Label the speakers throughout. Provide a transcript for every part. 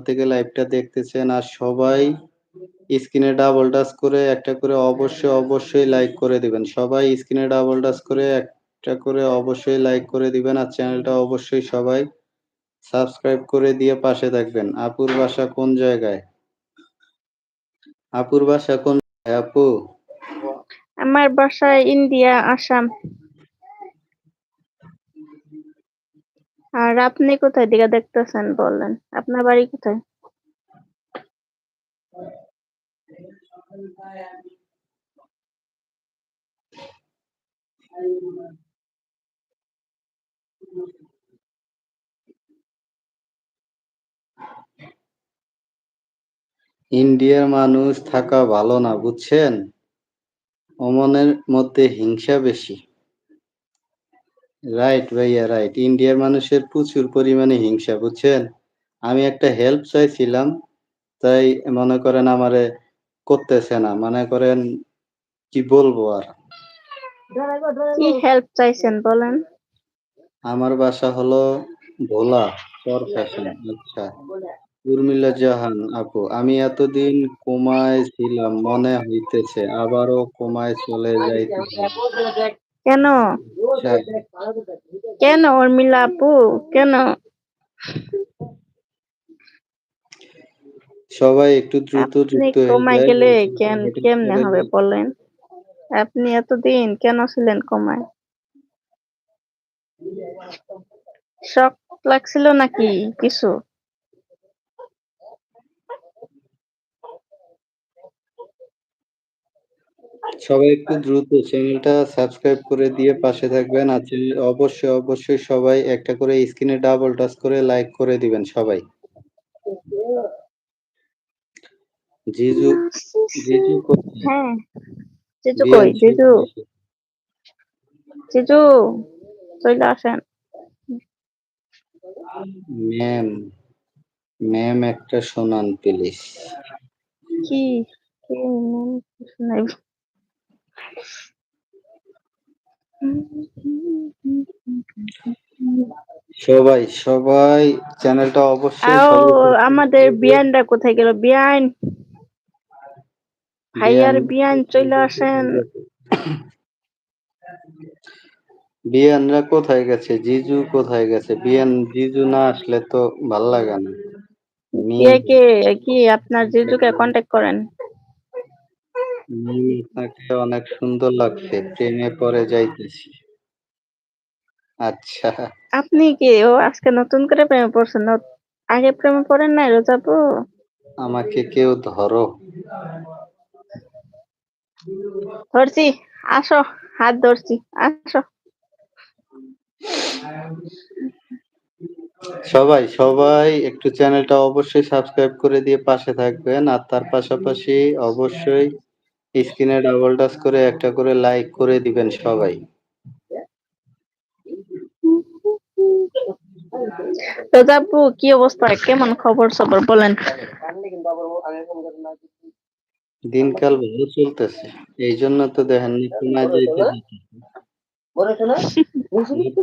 Speaker 1: থেকে লাইভটা দেখতেছেন আর সবাই স্ক্রিনে ডাবল টাচ করে, একটা করে অবশ্যই অবশ্যই লাইক করে দিবেন। সবাই স্ক্রিনে ডাবল টাচ করে, একটা করে অবশ্যই লাইক করে দিবেন আর চ্যানেলটা অবশ্যই সবাই সাবস্ক্রাইব করে দিয়ে পাশে থাকবেন। আপুর বাসা কোন জায়গায়? আপুর বাসা কোন আপু?
Speaker 2: আমার বাসা ইন্ডিয়া, আসাম। আর আপনি কোথায় দিকে দেখতেছেন বলেন? আপনার বাড়ি কোথায়?
Speaker 1: ইন্ডিয়ার মানুষ থাকা ভালো না, বুঝছেন? অমনের মধ্যে হিংসা বেশি। রাইট ভাইয়া রাইট ইন্ডিয়ার মানুষের প্রচুর পরিমাণে হিংসা বুঝছেন? আমি একটা হেল্প চাইছিলাম তাই মনে করেন আমারে করতেছে না। মনে করেন কি বলব আর?
Speaker 2: কি হেল্প চাইছেন বলেন?
Speaker 1: আমার বাসা হলো ভোলা ফ্যাশন। আচ্ছা। উর্মিলা জাহান আপু আমি এতদিন কোমায় ছিলাম মনে হইতেছে আবারও কোমায় চলে যাইতেছে।
Speaker 2: কেন? কেন উর্মিলা আপু? কেন?
Speaker 1: সবাই একটু দ্রুত যুক্ত
Speaker 2: কমায় গেলে কেন কেমনে হবে বলেন? আপনি এতদিন কেন ছিলেন কমায়? শক লাগছিল নাকি কিছু?
Speaker 1: সবাই একটু দ্রুত চ্যানেলটা সাবস্ক্রাইব করে দিয়ে পাশে থাকবেন। আর অবশ্যই অবশ্যই সবাই একটা করে স্ক্রিনে ডাবল টাচ করে লাইক করে দিবেন সবাই। জিজু জিজু
Speaker 2: হ্যাঁ জিজু কই? জিজু। জিজু চলে আসেন।
Speaker 1: ম্যাম ম্যাম একটা শোনান প্লিজ।
Speaker 2: কি? কি শুনাইব
Speaker 1: সবাই সবাই চ্যানেলটা অবশ্যই
Speaker 2: আমাদের
Speaker 1: হবে।
Speaker 2: বিয়ানরা কোথায় গেল? বিয়ান। ভাইয়ার বিয়ান চলে আসেন।
Speaker 1: বিয়ানরা কোথায় গেছে? জিজু কোথায় গেছে? বিয়ান জিজু না আসলে তো ভালো লাগে না।
Speaker 2: কে কে? কি? আপনার জিজুকে কন্টাক্ট করেন?
Speaker 1: অনেক সুন্দর লাগছে। প্রেমে পড়ে যাইতেছি। আচ্ছা।
Speaker 2: আপনি কি ও আজকে নতুন করে প্রেমে পড়ছেন ন- আগে প্রেমে পড়েন নাই রোজাপু
Speaker 1: আমাকে কেউ ধরো।
Speaker 2: ধরছি আসো হাত ধরছি আসো।
Speaker 1: সবাই সবাই একটু চ্যানেলটা অবশ্যই সাবস্ক্রাইব করে দিয়ে পাশে থাকবেন। আর তার পাশাপাশি অবশ্যই স্ক্রিনে ডাবল টাচ করে একটা করে লাইক করে দিবেন সবাই।
Speaker 2: রোজাপু কি অবস্থা? কেমন খবর সবর বলেন।
Speaker 1: দিনকাল ভালো চলতেছে এই জন্য তো দেখেন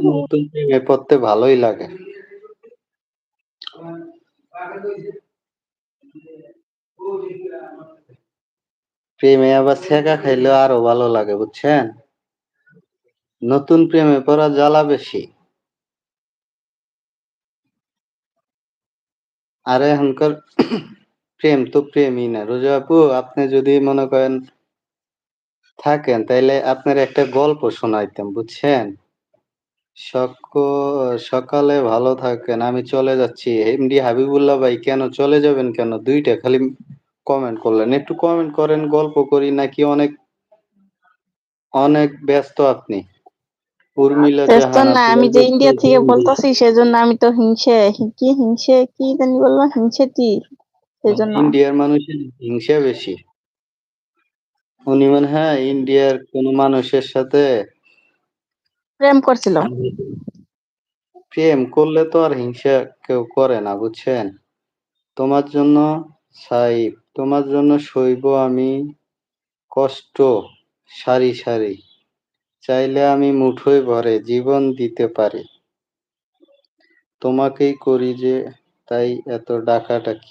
Speaker 1: নতুন প্রেমে পড়তে ভালোই লাগে। প্রেমে আবার ছেঁকা খাইলে আরও ভালো লাগে, বুঝছেন? নতুন প্রেমে পড়া জ্বালা বেশি। আরে এখনকার প্রেম তো প্রেমই না। রোজা আপু, আপনি যদি মনে করেন থাকেন, তাইলে আপনার একটা গল্প শোনাইতাম, বুঝছেন? সক- সকালে ভালো থাকেন, আমি চলে যাচ্ছি। এমডি হাবিবুল্লাহ ভাই, কেন চলে যাবেন কেন? দুইটা খালি কমেন্ট করলেন। একটু কমেন্ট করেন গল্প করি নাকি অনেক অনেক ব্যস্ত আপনি? উর্মিলা জাহান
Speaker 2: না আমি যে ইন্ডিয়া থেকে। বলতেছি সেজন্য আমি তো হিংসে কি হিংসে কি জানি বললাম হিংসেটি সেজন্য।
Speaker 1: ইন্ডিয়ার মানুষের হিংসা বেশি। উনি মনে হয় ইন্ডিয়ার কোন মানুষের সাথে
Speaker 2: প্রেম করছিল।
Speaker 1: প্রেম করলে তো আর হিংসা কেউ করে না বুঝছেন? তোমার জন্য সাইব তোমার জন্য সইব আমি কষ্ট, সারি সারি চাইলে আমি মুঠোয় ভরে জীবন দিতে পারি তোমাকেই করি যে তাই এত ডাকাডাকি।